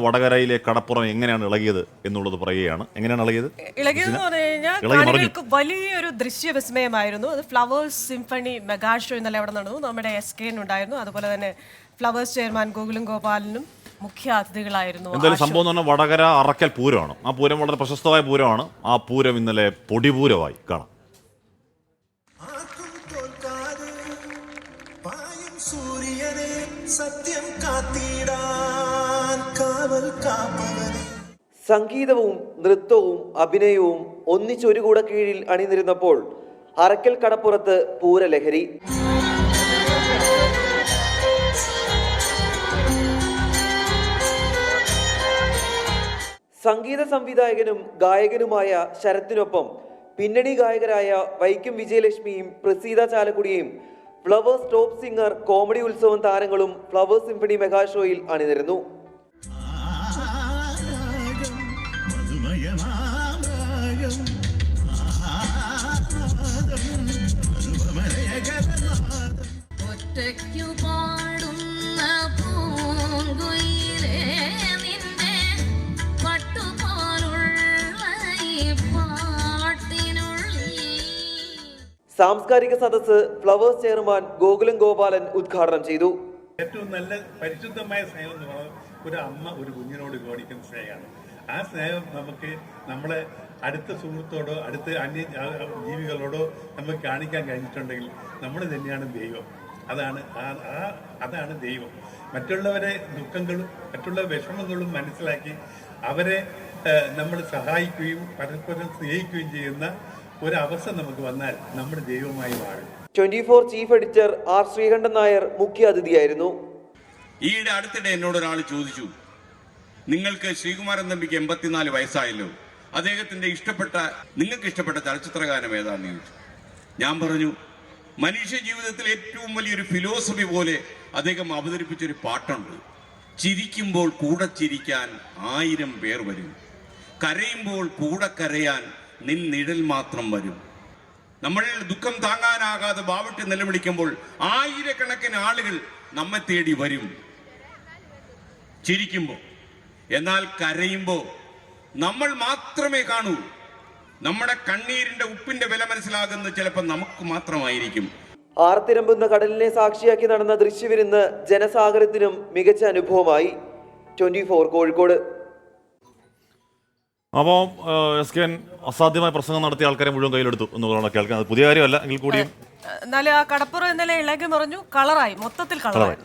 വടകരയിലെ കടപ്പുറം എങ്ങനെയാണ് ഇളകിയത് എന്നുള്ളത് പറയുകയാണ്. എങ്ങനെയാണ് ഇളകിയത്? ഇളകിയെന്ന് പറഞ്ഞു കഴിഞ്ഞാൽ ഇളകി മറിഞ്ഞു. കാണികൾക്ക് വലിയൊരു ദൃശ്യ വിസ്മയമായിരുന്നു അത് ഫ്ലവേഴ്സ് സിംഫണി മെഗാ ഷോ ഇന്നലെ അവിടെ നടന്നു. നമ്മുടെ എസ് കെ ഉണ്ടായിരുന്നു. അതുപോലെ തന്നെ ഫ്ലവേഴ്സ് ചെയർമാൻ ഗോകുലും ഗോപാലനും മുഖ്യ അതിഥികളായിരുന്നു ആ എന്തായാലും സംഭവം എന്ന് പറഞ്ഞാൽ വടകര അറക്കൽ പൂരമാണ്. ആ പൂരം വളരെ പ്രശസ്തമായ പൂരമാണ്. ആ പൂരം ഇന്നലെ പൊടിപൂരമായി കാണാം. ആർക്കും തോൽക്കാതെ പായും സൂര്യനെ സത്യം കാത്തിടാൻ സംഗീതവും നൃത്തവും അഭിനയവും ഒന്നിച്ചൊരു കൂട കീഴിൽ അണിനിരുന്നപ്പോൾ അറക്കൽ കടപ്പുറത്ത് പൂരലഹരി. സംഗീത സംവിധായകനും ഗായകനുമായ ശരത്തിനൊപ്പം പിന്നണി ഗായകരായ വൈക്കം വിജയലക്ഷ്മിയും Praseetha ചാലക്കുടിയും Flowers top singer comedy Utsavam താരങ്ങളും ഫ്ലവേഴ്സ് സിംഫണി മെഗാ ഷോയിൽ അണിനിരന്നു. ഒറ്റയ്ക്കു പാടുന്ന പൂങ്കുയിലേ നിന്റെ സാംസ്കാരിക സദസ്സ് ഫ്ലവേഴ്സ് ചെയർമാൻ ഗോകുലം ഗോപാലൻ ഉദ്ഘാടനം ചെയ്തു. ഏറ്റവും നല്ല പരിശുദ്ധമായ സ്നേഹം എന്ന് പറയുന്നത് ഒരു അമ്മ ഒരു കുഞ്ഞിനോട് കാണിക്കുന്ന സ്നേഹമാണ്. ആ സ്നേഹം നമുക്ക് നമ്മളെ അടുത്ത സുഹൃത്തോടോ അടുത്ത അന്യ ജീവികളോടോ നമുക്ക് കാണിക്കാൻ കഴിഞ്ഞിട്ടുണ്ടെങ്കിൽ നമ്മൾ തന്നെയാണ് ദൈവം. അതാണ് ആ അതാണ് ദൈവം. മറ്റുള്ളവരെ ദുഃഖങ്ങളും മറ്റുള്ള വിഷമങ്ങളും മനസ്സിലാക്കി അവരെ നമ്മൾ സഹായിക്കുകയും പരസ്പരം സ്നേഹിക്കുകയും ചെയ്യുന്ന ഒരവസ്ഥ നമുക്ക് വന്നാൽ നമ്മുടെ ദൈവമായി മാറും twenty four chief editor R Sreekandan Nair മുഖ്യ അതിഥിയായിരുന്നു ഈയിടെ അടുത്തിടെ എന്നോട് ഒരാൾ ചോദിച്ചു നിങ്ങൾക്ക് ശ്രീകുമാരൻ തമ്പിക്ക് എൺപത്തിനാല് വയസ്സായല്ലോ. അദ്ദേഹത്തിന്റെ ഇഷ്ടപ്പെട്ട നിങ്ങൾക്ക് ഇഷ്ടപ്പെട്ട ചലച്ചിത്രഗാനം ഏതാണെന്ന് ചോദിച്ചു. ഞാൻ പറഞ്ഞു മനുഷ്യ ജീവിതത്തിൽ ഏറ്റവും വലിയൊരു ഫിലോസഫി പോലെ അദ്ദേഹം അവതരിപ്പിച്ചൊരു പാട്ടുണ്ട്. ചിരിക്കുമ്പോൾ കൂടെ ചിരിക്കാൻ ആയിരം പേർ വരും. കരയുമ്പോൾ കൂടെ കരയാൻ നിൻ നിഴൽ മാത്രം വരും. നമ്മൾ ദുഃഖം താങ്ങാനാകാതെ ബാവിട്ട് നിലവിളിക്കുമ്പോൾ ആയിരക്കണക്കിന് ആളുകൾ നമ്മെ തേടി വരും. ചിരിക്കുമ്പോൾ. എന്നാൽ കരയുമ്പോൾ നമ്മൾ മാത്രമേ കാണൂ. നമ്മുടെ കണ്ണീരിന്റെ ഉപ്പിന്റെ വില മനസ്സിലാകുന്നത് ചിലപ്പോൾ നമുക്ക് മാത്രമായിരിക്കും. ആർത്തിരമ്പുന്ന കടലിനെ സാക്ഷിയാക്കി നടന്ന ദൃശ്യവിരുന്ന് ജനസാഗരത്തിനും മികച്ച അനുഭവമായി. Twenty four Kozhikode. അപ്പോൾ എസ് കെ അസാധ്യമായ പ്രസംഗം നടത്തിയ ആൾക്കാരെ മുഴുവൻ കയ്യിലെടുത്തു എന്നുള്ളതാണ് കേൾക്കുന്നത് അത് പുതിയ കാര്യമല്ല എങ്കിൽ കൂടിയും എന്നാലും ആ കടപ്പുറം ഇന്നലെ ഇളകി മറിഞ്ഞു കളറായി മൊത്തത്തിൽ കളറായി.